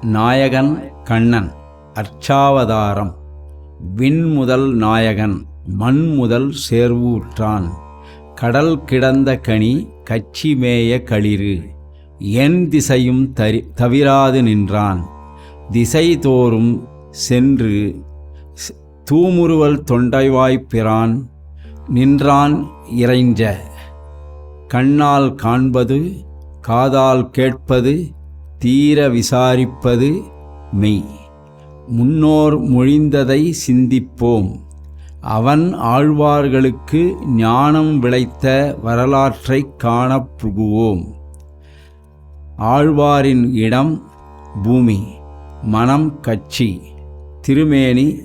நாயகன் கண்ணன் அர்ச்சாவதாரம். விண்முதல் நாயகன் மண் முதல் சேர்வூற்றான். கடல் கிடந்த கனி கச்சி மேய களிறு. என் திசையும் தரி தவிராது நின்றான். திசை தோறும் சென்று தூமுறுவல் தொண்டைவாய்ப்பிரான் நின்றான் இறைஞ்ச கண்ணால் காண்பது காதால் கேட்பது தீர விசாரிப்பது மெய். முன்னோர் மொழிந்ததை சிந்திப்போம். அவன் ஆழ்வார்களுக்கு ஞானம் விளைத்த வரலாற்றைக் காணப் புகுவோம். ஆழ்வாரின் இடம் பூமி மனம் கட்சி திருமேனி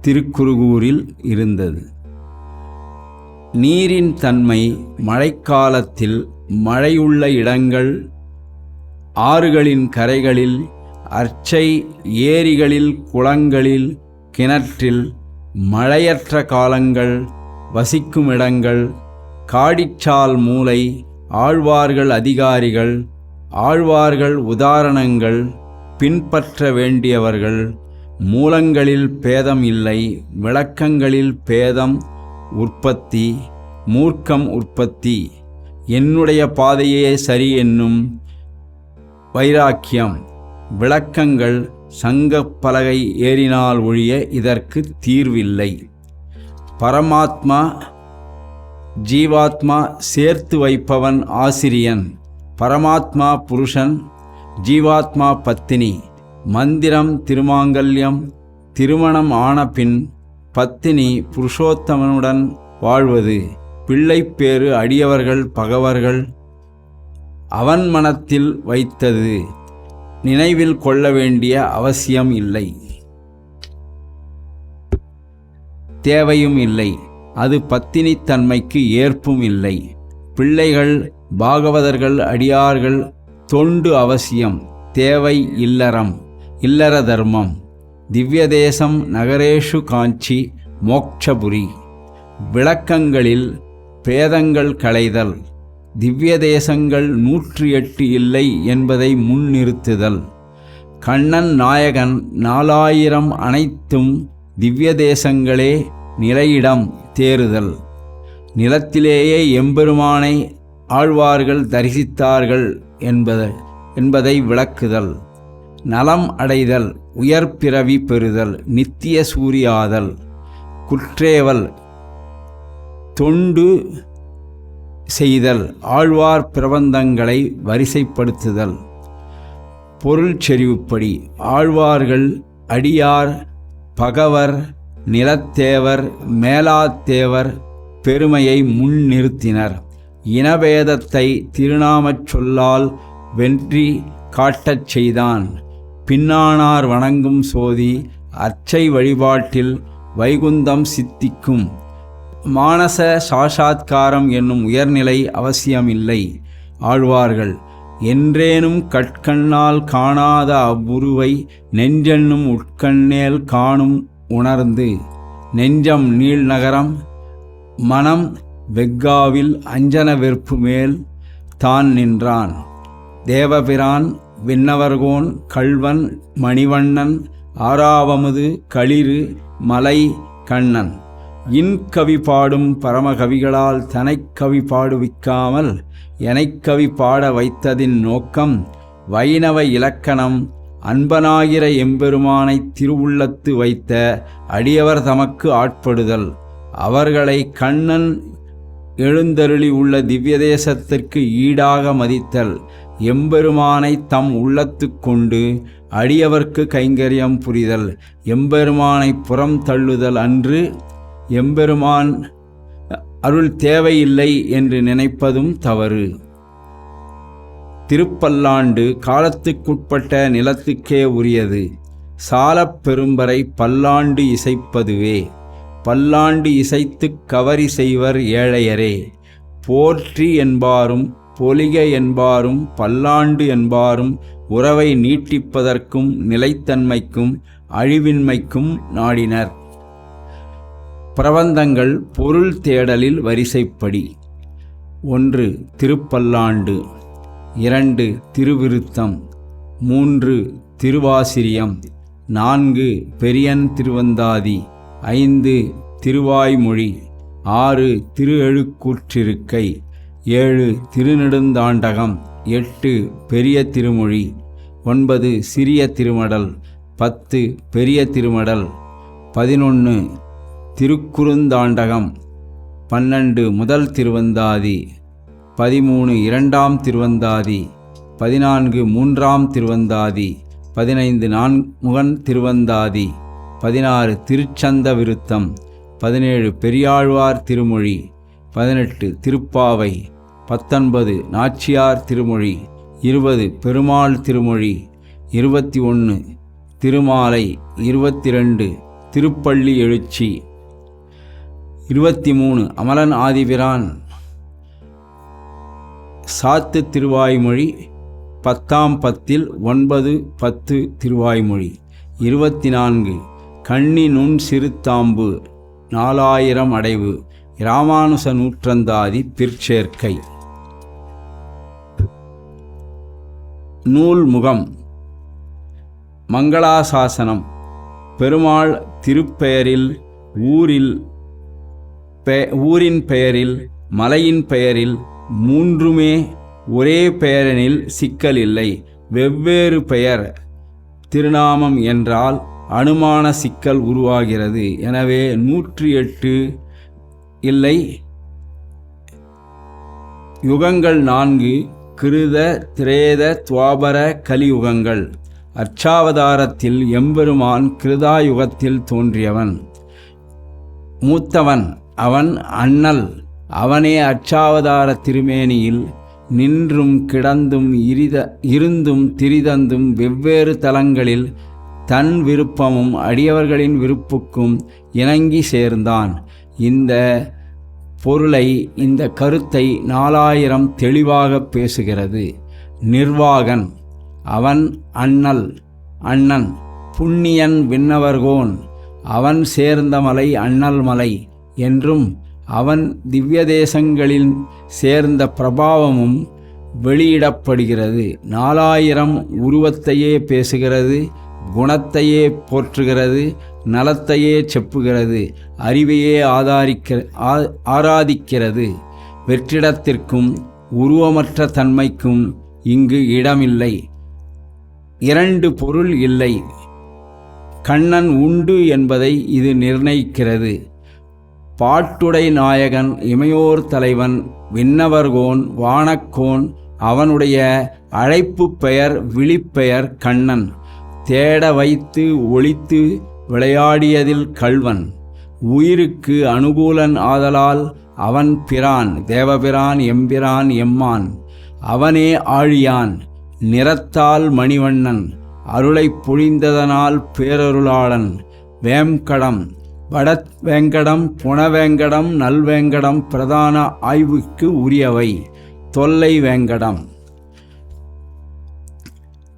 திருக்குறுகூரில் இருந்தது. நீரின் தன்மை மழைக்காலத்தில் மழையுள்ள இடங்கள் ஆறுகளின் கரைகளில் அர்ச்சை ஏரிகளில் குளங்களில் கிணற்றில் மழையற்ற காலங்கள் வசிக்கும் இடங்கள் காடிச்சால் மூலை ஆழ்வார்கள் அதிகாரிகள் ஆழ்வார்கள் உதாரணங்கள் பின்பற்ற வேண்டியவர்கள் மூலங்களில் பேதம் இல்லை விளக்கங்களில் பேதம் உற்பத்தி மூர்க்கம் உற்பத்தி. என்னுடைய பாதையே சரி என்னும் வைராக்கியம். விளக்கங்கள் சங்கப்பலகை ஏறினால் ஒழிய இதற்கு தீர்வில்லை. பரமாத்மா ஜீவாத்மா சேர்த்து வைப்பவன் ஆசிரியன். பரமாத்மா புருஷன் ஜீவாத்மா பத்தினி. மந்திரம் திருமாங்கல்யம் திருமணம் ஆன பின் பத்தினி புருஷோத்தமனுடன் வாழ்வது. பிள்ளைப்பேறு அடியவர்கள் பகவர்கள் அவன் மனத்தில் வைத்தது நினைவில் கொள்ள வேண்டிய அவசியம் இல்லை. தேவையும் இல்லை. அது பத்தினித்தன்மைக்கு ஏற்பும் இல்லை. பிள்ளைகள் பாகவதர்கள் அடியார்கள் தொண்டு அவசியம் தேவை இல்லறம் இல்லற தர்மம் திவ்யதேசம் நகரேஷு காஞ்சி மோக்ஷபுரி. விளக்கங்களில் பேதங்கள் களைதல் திவ்ய தேசங்கள் நூற்றி எட்டு இல்லை என்பதை முன்னிறுத்துதல். கண்ணன் நாயகன் நாலாயிரம் அனைத்தும் திவ்ய தேசங்களே நிலையிடம் தேறுதல். நிலத்திலேயே எம்பெருமானை ஆழ்வார்கள் தரிசித்தார்கள் என்பது என்பதை விளக்குதல். நலம் அடைதல் உயர்பிறவி பெறுதல் நித்திய சூரியாதல் குற்றேவல் தொண்டு செய்தல் ஆழ்வார் பிரபந்தங்களை வரிசைப்படுத்துதல். பொருள் செறிவுப்படி ஆழ்வார்கள் அடியார் பகவர் நிலத்தேவர் மேலாத்தேவர் பெருமையை முன்னிறுத்தினர் இனபேதத்தை திருநாமச் சொல்லால் வென்றி காட்டச் செய்தான். பின்னானார் வணங்கும் சோதி அச்சை வழிபாட்டில் வைகுந்தம் சித்திக்கும். மானச சாஷாத்காரம் என்னும் உயர்நிலை அவசியமில்லை. ஆழ்வார்கள் என்றேனும் கட்கண்ணால் காணாத அவ்வுருவை நெஞ்சென்னும் உட்கண்ணேல் காணும் உணர்ந்து. நெஞ்சம் நீள்நகரம் மனம் வெக்காவில் அஞ்சன வெறுப்பு மேல் தான் நின்றான். தேவபிரான் விண்ணவர்கோன் கள்வன் மணிவண்ணன் ஆறாவமுது களிறு மலை கண்ணன். இன்கவி பாடும் பரமகவிகளால் தனைக்கவி பாடுவிக்காமல் எனக்கவி பாட வைத்ததின் நோக்கம் வைணவ இலக்கணம். அன்பனாகிற எம்பெருமானை திருவுள்ளத்து வைத்த அடியவர் தமக்கு ஆட்படுதல். அவர்களை கண்ணன் எழுந்தருளி உள்ள திவ்யதேசத்திற்கு ஈடாக மதித்தல். எம்பெருமானை தம் உள்ளத்து கொண்டு அடியவர்க்கு கைங்கரியம் புரிதல். எம்பெருமானை புறம் தள்ளுதல் அன்று எம்பெருமான் அருள் தேவையில்லை என்று நினைப்பதும் தவறு. திருப்பல்லாண்டு காலத்துக்குட்பட்ட நிலத்துக்கே உரியது. சாலப் பெரும்பரை பல்லாண்டு இசைப்பதுவே. பல்லாண்டு இசைத்துக் கவரி செய்வர் ஏழையரே. போற்றி என்பாரும் பொலிக என்பாரும் பல்லாண்டு என்பாரும் உறவை நீட்டிப்பதற்கும் நிலைத்தன்மைக்கும் அழிவின்மைக்கும் நாடினர். பிரபந்தங்கள் பொருள் தேடலில் வரிசைப்படி. ஒன்று திருப்பல்லாண்டு இரண்டு திருவிருத்தம் மூன்று திருவாசிரியம் நான்கு பெரியன் திருவந்தாதி ஐந்து திருவாய்மொழி ஆறு திருஎழுக்கூற்றிருக்கை ஏழு திருநெடுந்தாண்டகம் எட்டு பெரிய திருமொழி ஒன்பது சிறிய திருமடல் பத்து பெரிய திருமடல் பதினொன்று திருக்குறுந்தாண்டகம் பன்னெண்டு முதல் திருவந்தாதி பதிமூணு இரண்டாம் திருவந்தாதி பதினான்கு மூன்றாம் திருவந்தாதி பதினைந்து நான்முகன் திருவந்தாதி பதினாறு திருச்சந்த விருத்தம் பதினேழு பெரியாழ்வார் திருமொழி பதினெட்டு திருப்பாவை பத்தொன்பது நாச்சியார் திருமொழி இருபது பெருமாள் திருமொழி இருபத்தி ஒன்று திருமாலை இருபத்தி ரெண்டு திருப்பள்ளி எழுச்சி. இருபத்தி மூணு அமலன் ஆதிபிரான். சாத்து திருவாய்மொழி பத்தாம் பத்தில் ஒன்பது பத்து திருவாய்மொழி. இருபத்தி நான்கு கண்ணி நுண் சிறுத்தாம்பு நாலாயிரம் அடைவு. இராமானுச நூற்றந்தாதி பிற்சேர்க்கை. நூல் முகம். மங்களாசாசனம். பெருமாள் திருப்பெயரில் ஊரில் பெ- ஊரின் பெயரில் மலையின் பெயரில் மூன்றுமே ஒரே பெயரனில் சிக்கல் இல்லை. வெவ்வேறு பெயர் திருநாமம் என்றால் அனுமான சிக்கல் உருவாகிறது. எனவே நூற்றி எட்டு இல்லை. யுகங்கள் நான்கு கிருத திரேத துவாபர கலியுகங்கள். அர்ச்சாவதாரத்தில் எம்பெருமான் கிருதாயுகத்தில் தோன்றியவன். மூத்தவன். அவன் அண்ணல். அவனே அச்சாவதார திருமேனியில் நின்றும் கிடந்தும் இரித இருந்தும் திரிதந்தும் வெவ்வேறு தலங்களில் தன் விருப்பமும் அடியவர்களின் விருப்புக்கும் இணங்கி சேர்ந்தான். இந்த பொருளை இந்த கருத்தை நாலாயிரம் தெளிவாக பேசுகிறது. நிர்வாகன் அவன் அண்ணல் அண்ணன் புண்ணியன் விண்ணவர்கோன் அவன் சேர்ந்த மலை அண்ணல் மலை என்றும் அவன் திவ்ய தேசங்களில் சேர்ந்த பிரபாவமும் வெளியிடப்படுகிறது. நாலாயிரம் உருவத்தையே பேசுகிறது குணத்தையே போற்றுகிறது நலத்தையே செப்புகிறது அறிவையே ஆதாரிக்க ஆராதிக்கிறது. வெற்றிடத்திற்கும் உருவமற்ற தன்மைக்கும் இங்கு இடமில்லை. இரண்டு பொருள் இல்லை. கண்ணன் உண்டு என்பதை இது நிர்ணயிக்கிறது. பாட்டுடை நாயகன் இமையோர் தலைவன் விண்ணவர்கோன் வானக்கோன் அவனுடைய அழைப்பு பெயர் விழிப்பெயர் கண்ணன். தேட வைத்து ஒழித்து விளையாடியதில் கள்வன். உயிருக்கு அனுகூலன் ஆதலால் அவன் பிரான் தேவபிரான் எம்பிரான் எம்மான். அவனே ஆழியான் நிறத்தால் மணிவண்ணன். அருளைப் பொழிந்ததனால் பேரருளாளன். வேம்கடம் வட வேங்கடம் புனவேங்கடம் நல்வேங்கடம் பிரதான ஆய்வுக்கு உரியவை. தொல்லை வேங்கடம்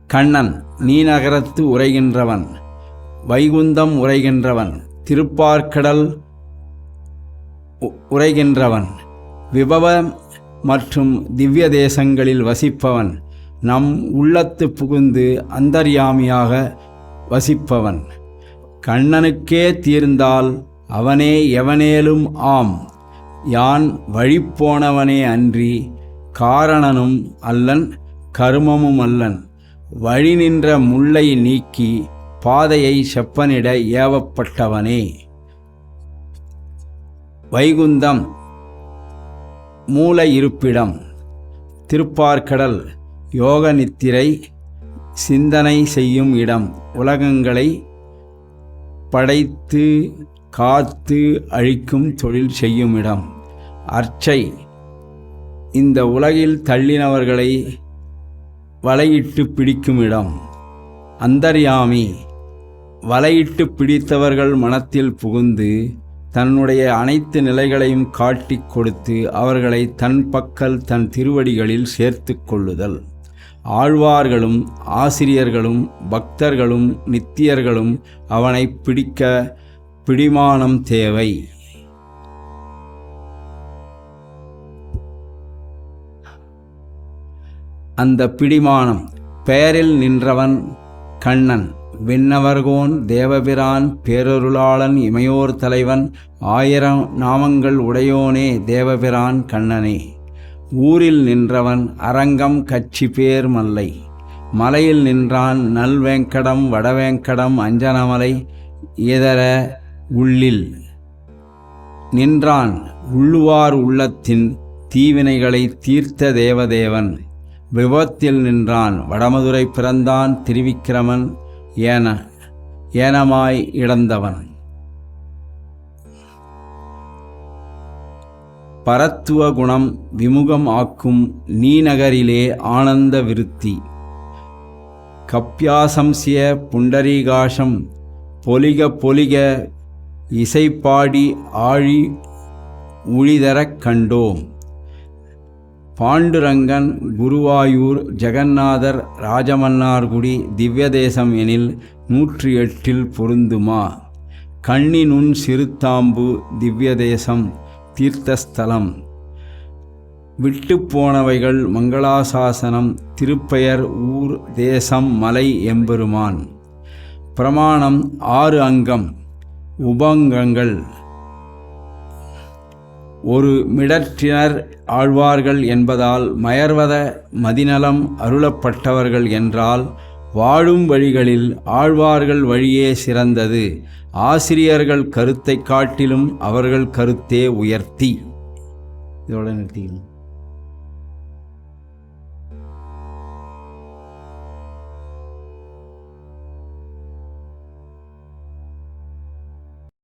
கண்ணன் நீநகரத்து உரைகின்றவன். வைகுந்தம் உரைகின்றவன். திருப்பார்க்கடல் உரைகின்றவன். விபவம் மற்றும் திவ்ய தேசங்களில் வசிப்பவன். நம் உள்ளத்து புகுந்து அந்தர்யாமியாக வசிப்பவன். கண்ணனுக்கே தீர்ந்தால் அவனே எவனேலும் ஆம். யான் வழிப்போனவனே அன்றி காரணனும் அல்லன் கருமமும் அல்லன். வழி நின்ற முல்லை நீக்கி பாதையை செப்பனிட ஏவப்பட்டவனே. வைகுந்தம். மூல இருப்பிடம் திருப்பார்க்கடல் யோக நித்திரை சிந்தனை செய்யும் இடம். உலகங்களை படைத்து காத்து அழிக்கும் தொழில் செய்யும் இடம் அர்ச்சை. இந்த உலகில் தள்ளினவர்களை வலையிட்டு பிடிக்கும் இடம் அந்தர்யாமி. வலையிட்டு பிடித்தவர்கள் மனத்தில் புகுந்து தன்னுடைய அனைத்து நிலைகளையும் காட்டிக் கொடுத்து அவர்களை தன் பக்கல் தன் திருவடிகளில் சேர்த்துக் கொள்ளுதல். ஆழ்வார்களும் ஆசிரியர்களும் பக்தர்களும் நித்தியர்களும் அவனை பிடிக்க பிடிமானம் தேவை. அந்த பிடிமானம் பெயரில் நின்றவன் கண்ணன் விண்ணவர்கோன் தேவபிரான் பேரருளாளன் இமையோர் தலைவன் ஆயிரம் நாமங்கள் உடையோனே தேவபிரான் கண்ணனே. ஊரில் நின்றவன் அரங்கம் கட்சி பேர் மல்லை. மலையில் நின்றான் நல்வேங்கடம் வடவேங்கடம் அஞ்சனமலை இதர உள்ளில். நின்றான் உள்ளுவார் உள்ளத்தின் தீவினைகளை தீர்த்த தேவதேவன். விபத்தில் நின்றான் வடமதுரை பிறந்தான் திருவிக்கிரமன் ஏன ஏனமாய் இழந்தவன். பரத்துவ குணம் விமுகம் ஆக்கும் நீநகரிலே ஆனந்த விருத்தி. கப்யாசம்சிய புண்டரீகாசம் பொலிக பொலிக இசைப்பாடி ஆழி உழிதரக் கண்டோம். பாண்டுரங்கன் குருவாயூர் ஜெகநாதர் ராஜமன்னார்குடி திவ்யதேசம் எனில் நூற்றி எட்டில் பொருந்துமா. கண்ணினுன் சிறுத்தாம்பு திவ்யதேசம் தீர்த்தஸ்தலம். விட்டுப்போனவைகள் மங்களாசாசனம் திருப்பெயர் ஊர் தேசம் மலை எம்பெருமான். பிரமாணம் ஆறு அங்கம். உபங்கங்கள். ஒரு மிடற்றினர் ஆழ்வார்கள் என்பதால் மயர்வத மதிநலம் அருளப்பட்டவர்கள் என்றால் வாழும் வழிகளில் ஆழ்வார்கள் வழியே சிறந்தது. ஆசிரியர்கள் கருத்தைக் காட்டிலும் அவர்கள் கருத்தே உயர்த்தி. இதோட நிறுத்திக்கணும்.